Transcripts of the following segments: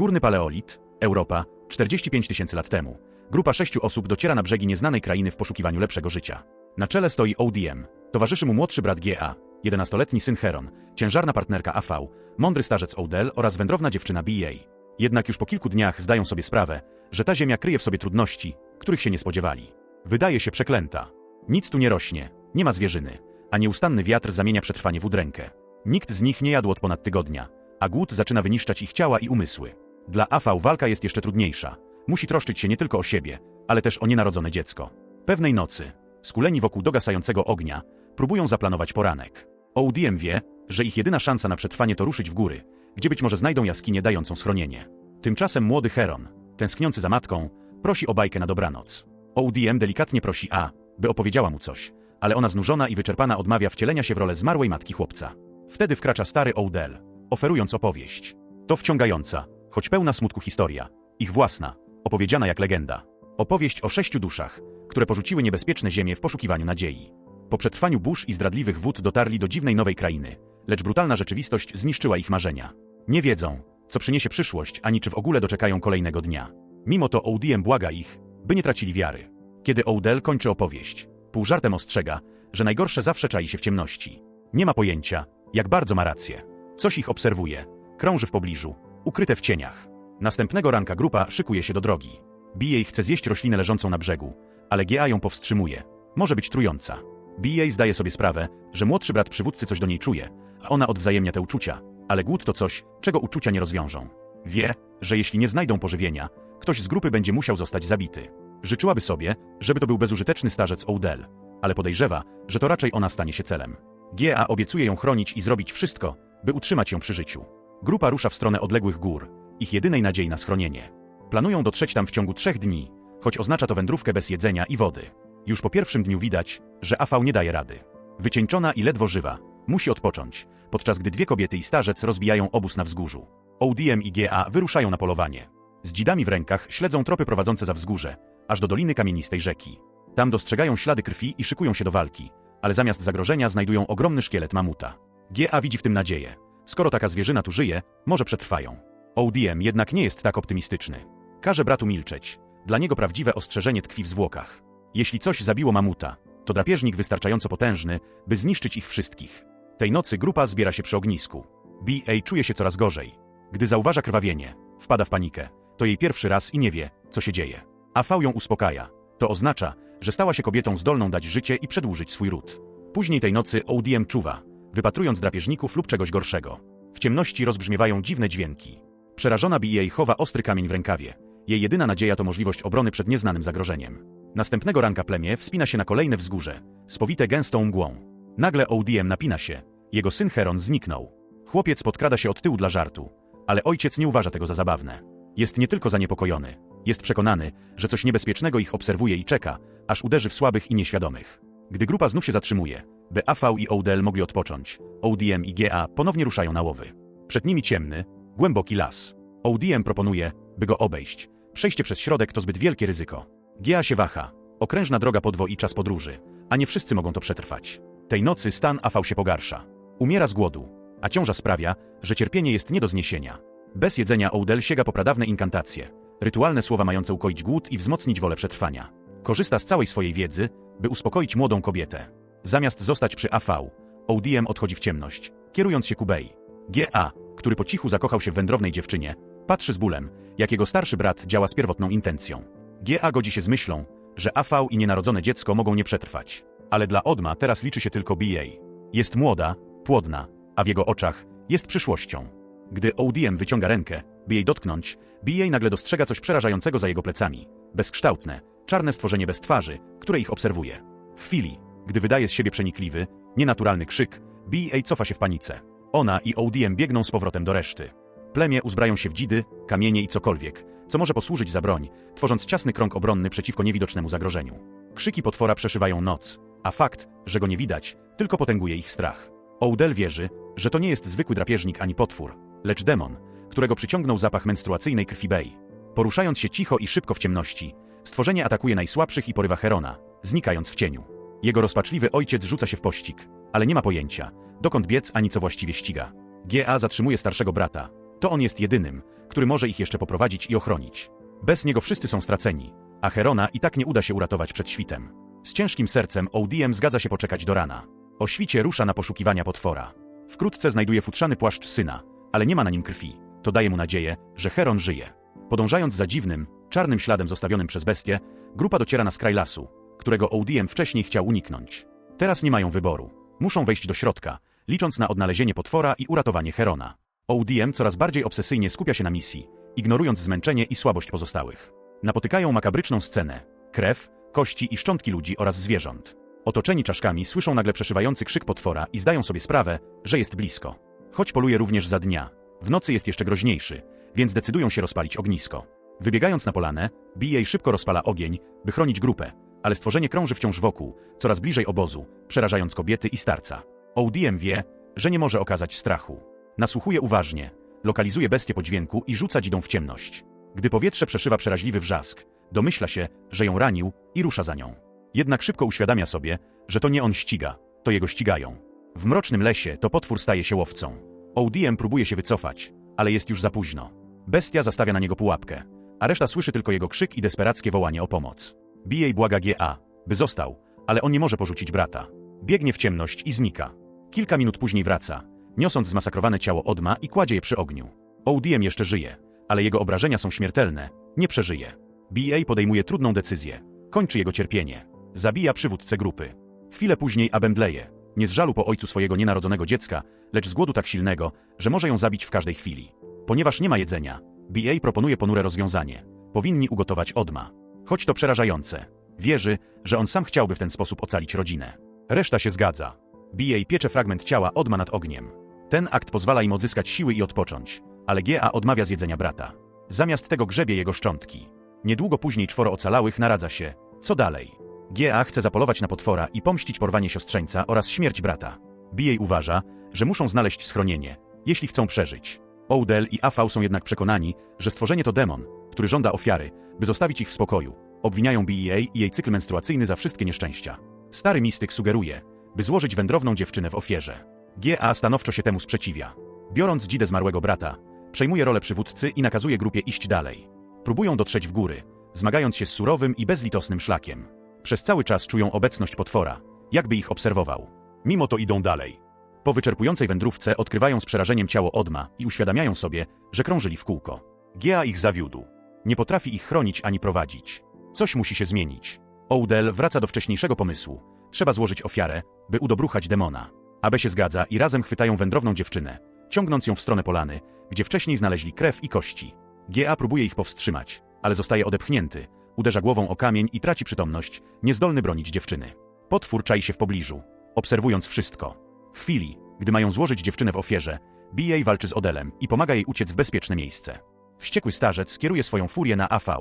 Górny paleolit, Europa, 45 tysięcy lat temu. Grupa sześciu osób dociera na brzegi nieznanej krainy w poszukiwaniu lepszego życia. Na czele stoi ODM. Towarzyszy mu młodszy brat GA, 11-letni syn Heron, ciężarna partnerka AV, mądry starzec Odell oraz wędrowna dziewczyna BA. Jednak już po kilku dniach zdają sobie sprawę, że ta ziemia kryje w sobie trudności, których się nie spodziewali. Wydaje się przeklęta. Nic tu nie rośnie, nie ma zwierzyny, a nieustanny wiatr zamienia przetrwanie w udrękę. Nikt z nich nie jadł od ponad tygodnia, a głód zaczyna wyniszczać ich ciała i umysły. Dla AV walka jest jeszcze trudniejsza. Musi troszczyć się nie tylko o siebie, ale też o nienarodzone dziecko. Pewnej nocy, skuleni wokół dogasającego ognia, próbują zaplanować poranek. ODM wie, że ich jedyna szansa na przetrwanie to ruszyć w góry, gdzie być może znajdą jaskinię dającą schronienie. Tymczasem młody Heron, tęskniący za matką, prosi o bajkę na dobranoc. ODM delikatnie prosi A, by opowiedziała mu coś, ale ona znużona i wyczerpana odmawia wcielenia się w rolę zmarłej matki chłopca. Wtedy wkracza stary Odell, oferując opowieść. To wciągająca, choć pełna smutku historia. Ich własna, opowiedziana jak legenda. Opowieść o sześciu duszach, które porzuciły niebezpieczne ziemie w poszukiwaniu nadziei. Po przetrwaniu burz i zdradliwych wód dotarli do dziwnej nowej krainy, lecz brutalna rzeczywistość zniszczyła ich marzenia. Nie wiedzą, co przyniesie przyszłość, ani czy w ogóle doczekają kolejnego dnia. Mimo to ODM błaga ich, by nie tracili wiary. Kiedy Odell kończy opowieść, pół żartem ostrzega, że najgorsze zawsze czai się w ciemności. Nie ma pojęcia, jak bardzo ma rację. Coś ich obserwuje, krąży w pobliżu, ukryte w cieniach. Następnego ranka grupa szykuje się do drogi. BA chce zjeść roślinę leżącą na brzegu, ale GA ją powstrzymuje. Może być trująca. BA zdaje sobie sprawę, że młodszy brat przywódcy coś do niej czuje, a ona odwzajemnia te uczucia, ale głód to coś, czego uczucia nie rozwiążą. Wie, że jeśli nie znajdą pożywienia, ktoś z grupy będzie musiał zostać zabity. Życzyłaby sobie, żeby to był bezużyteczny starzec Odell, ale podejrzewa, że to raczej ona stanie się celem. GA obiecuje ją chronić i zrobić wszystko, by utrzymać ją przy życiu. Grupa rusza w stronę odległych gór, ich jedynej nadziei na schronienie. Planują dotrzeć tam w ciągu trzech dni, choć oznacza to wędrówkę bez jedzenia i wody. Już po pierwszym dniu widać, że AV nie daje rady. Wycieńczona i ledwo żywa, musi odpocząć, podczas gdy dwie kobiety i starzec rozbijają obóz na wzgórzu. ODM i GA wyruszają na polowanie. Z dzidami w rękach śledzą tropy prowadzące za wzgórze, aż do doliny kamienistej rzeki. Tam dostrzegają ślady krwi i szykują się do walki, ale zamiast zagrożenia znajdują ogromny szkielet mamuta. GA widzi w tym nadzieję. Skoro taka zwierzyna tu żyje, może przetrwają. ODM jednak nie jest tak optymistyczny. Każe bratu milczeć. Dla niego prawdziwe ostrzeżenie tkwi w zwłokach. Jeśli coś zabiło mamuta, to drapieżnik wystarczająco potężny, by zniszczyć ich wszystkich. Tej nocy grupa zbiera się przy ognisku. BA czuje się coraz gorzej. Gdy zauważa krwawienie, wpada w panikę. To jej pierwszy raz i nie wie, co się dzieje. A V ją uspokaja. To oznacza, że stała się kobietą zdolną dać życie i przedłużyć swój ród. Później tej nocy ODM czuwa, wypatrując drapieżników lub czegoś gorszego. W ciemności rozbrzmiewają dziwne dźwięki. Przerażona BA chowa ostry kamień w rękawie. Jej jedyna nadzieja to możliwość obrony przed nieznanym zagrożeniem. Następnego ranka plemię wspina się na kolejne wzgórze, spowite gęstą mgłą. Nagle ODM napina się. Jego syn Heron zniknął. Chłopiec podkrada się od tyłu dla żartu, ale ojciec nie uważa tego za zabawne. Jest nie tylko zaniepokojony, jest przekonany, że coś niebezpiecznego ich obserwuje i czeka, aż uderzy w słabych i nieświadomych. Gdy grupa znów się zatrzymuje, by AV i Odell mogli odpocząć, ODM i GA ponownie ruszają na łowy. Przed nimi ciemny, głęboki las. ODM proponuje, by go obejść. Przejście przez środek to zbyt wielkie ryzyko. GA się waha. Okrężna droga podwoi czas podróży, a nie wszyscy mogą to przetrwać. Tej nocy stan AV się pogarsza. Umiera z głodu, a ciąża sprawia, że cierpienie jest nie do zniesienia. Bez jedzenia Odell sięga po pradawne inkantacje, rytualne słowa mające ukoić głód i wzmocnić wolę przetrwania. Korzysta z całej swojej wiedzy, by uspokoić młodą kobietę. Zamiast zostać przy AV, ODM odchodzi w ciemność, kierując się ku Bey. GA, który po cichu zakochał się w wędrownej dziewczynie, patrzy z bólem, jak jego starszy brat działa z pierwotną intencją. GA godzi się z myślą, że AV i nienarodzone dziecko mogą nie przetrwać. Ale dla Odma teraz liczy się tylko BA. Jest młoda, płodna, a w jego oczach jest przyszłością. Gdy ODM wyciąga rękę, by jej dotknąć, BA nagle dostrzega coś przerażającego za jego plecami. Bezkształtne, czarne stworzenie bez twarzy, które ich obserwuje. W chwili, gdy wydaje z siebie przenikliwy, nienaturalny krzyk, BA cofa się w panice. Ona i ODM biegną z powrotem do reszty. Plemię uzbrają się w dzidy, kamienie i cokolwiek, co może posłużyć za broń, tworząc ciasny krąg obronny przeciwko niewidocznemu zagrożeniu. Krzyki potwora przeszywają noc, a fakt, że go nie widać, tylko potęguje ich strach. Oudel wierzy, że to nie jest zwykły drapieżnik ani potwór, lecz demon, którego przyciągnął zapach menstruacyjnej krwi Bey. Poruszając się cicho i szybko w ciemności, stworzenie atakuje najsłabszych i porywa Herona, znikając w cieniu. Jego rozpaczliwy ojciec rzuca się w pościg, ale nie ma pojęcia, dokąd biec ani co właściwie ściga. GA zatrzymuje starszego brata. To on jest jedynym, który może ich jeszcze poprowadzić i ochronić. Bez niego wszyscy są straceni, a Herona i tak nie uda się uratować przed świtem. Z ciężkim sercem ODM zgadza się poczekać do rana. O świcie rusza na poszukiwania potwora. Wkrótce znajduje futrzany płaszcz syna, ale nie ma na nim krwi. To daje mu nadzieję, że Heron żyje. Podążając za dziwnym, czarnym śladem zostawionym przez bestię, grupa dociera na skraj lasu, którego ODM wcześniej chciał uniknąć. Teraz nie mają wyboru. Muszą wejść do środka, licząc na odnalezienie potwora i uratowanie Herona. ODM coraz bardziej obsesyjnie skupia się na misji, ignorując zmęczenie i słabość pozostałych. Napotykają makabryczną scenę. Krew, kości i szczątki ludzi oraz zwierząt. Otoczeni czaszkami słyszą nagle przeszywający krzyk potwora i zdają sobie sprawę, że jest blisko. Choć poluje również za dnia, w nocy jest jeszcze groźniejszy, więc decydują się rozpalić ognisko. Wybiegając na polanę, BA szybko rozpala ogień, by chronić grupę, ale stworzenie krąży wciąż wokół, coraz bliżej obozu, przerażając kobiety i starca. ODM wie, że nie może okazać strachu. Nasłuchuje uważnie, lokalizuje bestię po dźwięku i rzuca dzidą w ciemność. Gdy powietrze przeszywa przeraźliwy wrzask, domyśla się, że ją ranił i rusza za nią. Jednak szybko uświadamia sobie, że to nie on ściga, to jego ścigają. W mrocznym lesie to potwór staje się łowcą. ODM próbuje się wycofać, ale jest już za późno. Bestia zastawia na niego pułapkę, a reszta słyszy tylko jego krzyk i desperackie wołanie o pomoc. Bije i błaga GA, by został, ale on nie może porzucić brata. Biegnie w ciemność i znika. Kilka minut później wraca, niosąc zmasakrowane ciało Odma i kładzie je przy ogniu. ODM jeszcze żyje, ale jego obrażenia są śmiertelne, nie przeżyje. BA podejmuje trudną decyzję. Kończy jego cierpienie. Zabija przywódcę grupy. Chwilę później Abendleje, nie z żalu po ojcu swojego nienarodzonego dziecka, lecz z głodu tak silnego, że może ją zabić w każdej chwili. Ponieważ nie ma jedzenia, BA proponuje ponure rozwiązanie. Powinni ugotować Odma. Choć to przerażające. Wierzy, że on sam chciałby w ten sposób ocalić rodzinę. Reszta się zgadza. BA piecze fragment ciała Odma nad ogniem. Ten akt pozwala im odzyskać siły i odpocząć, ale GA odmawia zjedzenia brata. Zamiast tego grzebie jego szczątki. Niedługo później czworo ocalałych naradza się. Co dalej? GA chce zapolować na potwora i pomścić porwanie siostrzeńca oraz śmierć brata. BA uważa, że muszą znaleźć schronienie, jeśli chcą przeżyć. Oudel i Afał są jednak przekonani, że stworzenie to demon, który żąda ofiary, by zostawić ich w spokoju. Obwiniają BEA i jej cykl menstruacyjny za wszystkie nieszczęścia. Stary mistyk sugeruje, by złożyć wędrowną dziewczynę w ofierze. GA stanowczo się temu sprzeciwia. Biorąc dzidę zmarłego brata, przejmuje rolę przywódcy i nakazuje grupie iść dalej. Próbują dotrzeć w góry, zmagając się z surowym i bezlitosnym szlakiem. Przez cały czas czują obecność potwora, jakby ich obserwował. Mimo to idą dalej. Po wyczerpującej wędrówce odkrywają z przerażeniem ciało Odma i uświadamiają sobie, że krążyli w kółko. Gea ich zawiódł. Nie potrafi ich chronić ani prowadzić. Coś musi się zmienić. Oudel wraca do wcześniejszego pomysłu. Trzeba złożyć ofiarę, by udobruchać demona. Abe się zgadza i razem chwytają wędrowną dziewczynę, ciągnąc ją w stronę polany, gdzie wcześniej znaleźli krew i kości. GA próbuje ich powstrzymać, ale zostaje odepchnięty, uderza głową o kamień i traci przytomność, niezdolny bronić dziewczyny. Potwór czai się w pobliżu, obserwując wszystko. W chwili, gdy mają złożyć dziewczynę w ofierze, i walczy z Odelem i pomaga jej uciec w bezpieczne miejsce. Wściekły starzec skieruje swoją furię na AV.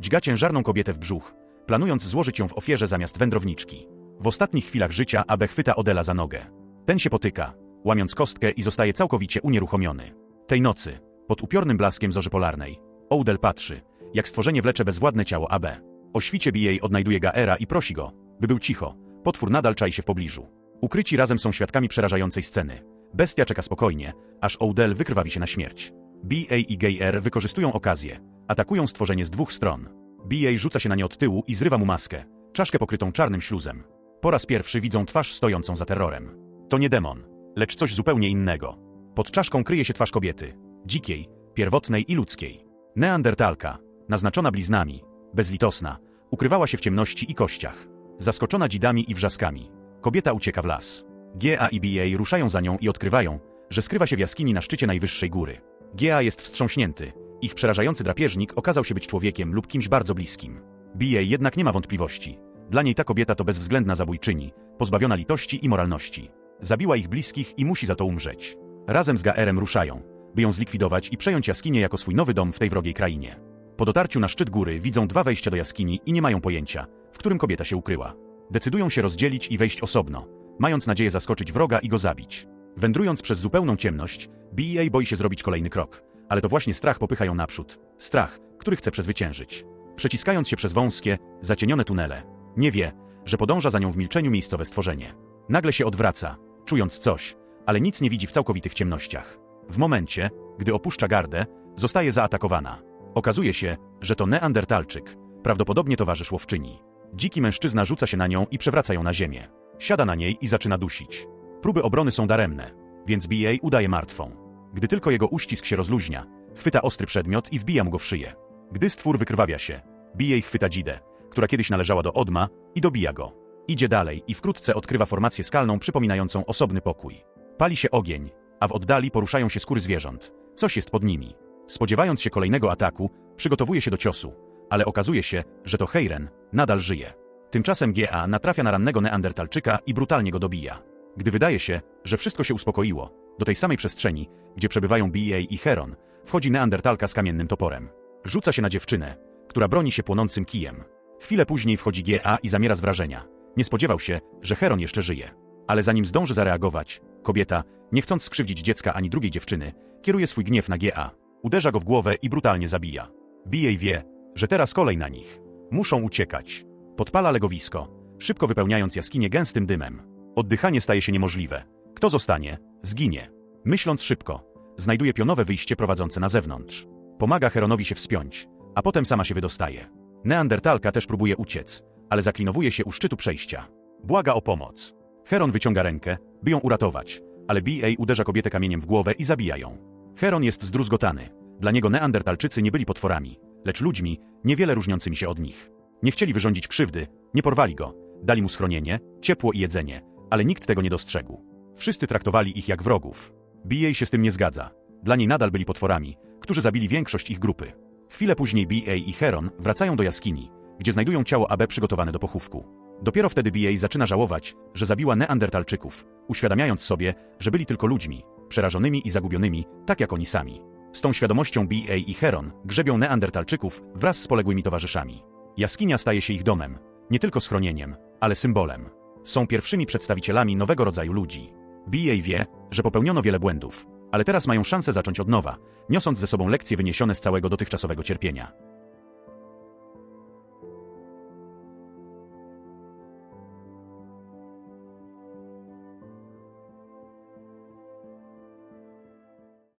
Dźga ciężarną kobietę w brzuch, planując złożyć ją w ofierze zamiast wędrowniczki. W ostatnich chwilach życia Abe chwyta Odela za nogę. Ten się potyka, łamiąc kostkę i zostaje całkowicie unieruchomiony. Tej nocy, pod upiornym blaskiem zorzy polarnej, Oudel patrzy, jak stworzenie wlecze bezwładne ciało AB. O świcie BA odnajduje Gaera i prosi go, by był cicho. Potwór nadal czai się w pobliżu. Ukryci razem są świadkami przerażającej sceny. Bestia czeka spokojnie, aż Oudel wykrwawi się na śmierć. BA i Gaer wykorzystują okazję. Atakują stworzenie z dwóch stron. BA rzuca się na nie od tyłu i zrywa mu maskę, czaszkę pokrytą czarnym śluzem. Po raz pierwszy widzą twarz stojącą za terrorem. To nie demon, lecz coś zupełnie innego. Pod czaszką kryje się twarz kobiety. Dzikiej, pierwotnej i ludzkiej. Neandertalka, naznaczona bliznami, bezlitosna, ukrywała się w ciemności i kościach. Zaskoczona dzidami i wrzaskami, kobieta ucieka w las. GA i BA ruszają za nią i odkrywają, że skrywa się w jaskini na szczycie najwyższej góry. GA jest wstrząśnięty. Ich przerażający drapieżnik okazał się być człowiekiem lub kimś bardzo bliskim. BA jednak nie ma wątpliwości. Dla niej ta kobieta to bezwzględna zabójczyni, pozbawiona litości i moralności. Zabiła ich bliskich i musi za to umrzeć. Razem z Gaerem ruszają, by ją zlikwidować i przejąć jaskinię jako swój nowy dom w tej wrogiej krainie. Po dotarciu na szczyt góry widzą dwa wejścia do jaskini i nie mają pojęcia, w którym kobieta się ukryła. Decydują się rozdzielić i wejść osobno, mając nadzieję zaskoczyć wroga i go zabić. Wędrując przez zupełną ciemność, BEA boi się zrobić kolejny krok, ale to właśnie strach popycha ją naprzód. Strach, który chce przezwyciężyć. Przeciskając się przez wąskie, zacienione tunele, nie wie, że podąża za nią w milczeniu miejscowe stworzenie. Nagle się odwraca, czując coś, ale nic nie widzi w całkowitych ciemnościach. W momencie, gdy opuszcza gardę, zostaje zaatakowana. Okazuje się, że to Neandertalczyk, prawdopodobnie towarzysz łowczyni. Dziki mężczyzna rzuca się na nią i przewraca ją na ziemię. Siada na niej i zaczyna dusić. Próby obrony są daremne, więc BA udaje martwą. Gdy tylko jego uścisk się rozluźnia, chwyta ostry przedmiot i wbija mu go w szyję. Gdy stwór wykrwawia się, BA chwyta dzidę, która kiedyś należała do Odma, i dobija go. Idzie dalej i wkrótce odkrywa formację skalną przypominającą osobny pokój. Pali się ogień, a w oddali poruszają się skóry zwierząt. Coś jest pod nimi. Spodziewając się kolejnego ataku, przygotowuje się do ciosu, ale okazuje się, że to Heiren nadal żyje. Tymczasem GA natrafia na rannego Neandertalczyka i brutalnie go dobija. Gdy wydaje się, że wszystko się uspokoiło, do tej samej przestrzeni, gdzie przebywają BA i Heron, wchodzi Neandertalka z kamiennym toporem. Rzuca się na dziewczynę, która broni się płonącym kijem. Chwilę później wchodzi GA i zamiera z wrażenia. Nie spodziewał się, że Heron jeszcze żyje. Ale zanim zdąży zareagować, kobieta, nie chcąc skrzywdzić dziecka ani drugiej dziewczyny, kieruje swój gniew na GA. Uderza go w głowę i brutalnie zabija. BA wie, że teraz kolej na nich. Muszą uciekać. Podpala legowisko, szybko wypełniając jaskinię gęstym dymem. Oddychanie staje się niemożliwe. Kto zostanie, zginie. Myśląc szybko, znajduje pionowe wyjście prowadzące na zewnątrz. Pomaga Heronowi się wspiąć, a potem sama się wydostaje. Neandertalka też próbuje uciec, ale zaklinowuje się u szczytu przejścia. Błaga o pomoc. Heron wyciąga rękę, by ją uratować, ale BA uderza kobietę kamieniem w głowę i zabija ją. Heron jest zdruzgotany. Dla niego Neandertalczycy nie byli potworami, lecz ludźmi, niewiele różniącymi się od nich. Nie chcieli wyrządzić krzywdy, nie porwali go, dali mu schronienie, ciepło i jedzenie, ale nikt tego nie dostrzegł. Wszyscy traktowali ich jak wrogów. BA się z tym nie zgadza. Dla niej nadal byli potworami, którzy zabili większość ich grupy. Chwilę później BA i Heron wracają do jaskini, gdzie znajdują ciało AB przygotowane do pochówku. Dopiero wtedy BA zaczyna żałować, że zabiła Neandertalczyków, uświadamiając sobie, że byli tylko ludźmi, przerażonymi i zagubionymi, tak jak oni sami. Z tą świadomością BA i Heron grzebią Neandertalczyków wraz z poległymi towarzyszami. Jaskinia staje się ich domem, nie tylko schronieniem, ale symbolem. Są pierwszymi przedstawicielami nowego rodzaju ludzi. BA wie, że popełniono wiele błędów, ale teraz mają szansę zacząć od nowa, niosąc ze sobą lekcje wyniesione z całego dotychczasowego cierpienia.